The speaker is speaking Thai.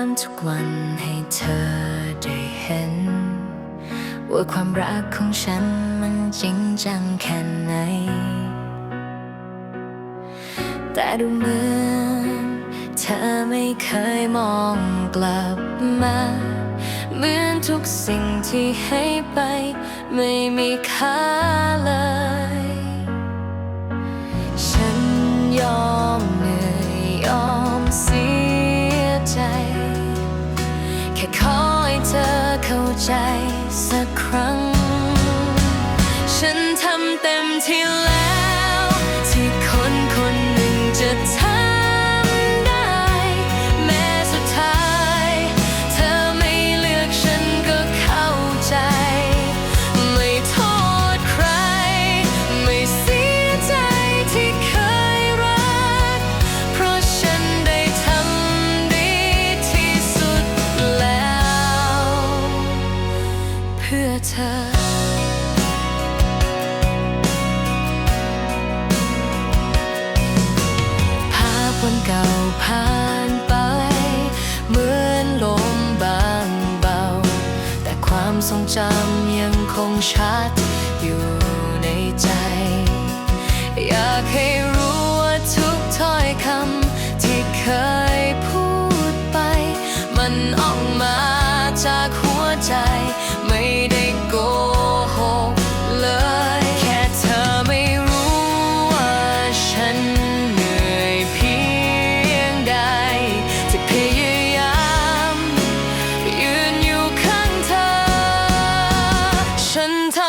ามทุกวันให้เธอได้เห็น ว่าความรักของฉันมันจริงจังแค่ไหน แต่ดูเหมือนเธอไม่เคยมองกลับมา เหมือนทุกสิ่งที่ให้ไป ไม่มีค่าเลย แค่ขอให้เธอเข้าใจ เธอวันเก่าผ่านไป เหมือนลมบางเบา แต่ความทรงจำยังคงชัดอยู่ในใจ อยากให้รู้ว่าทุก And.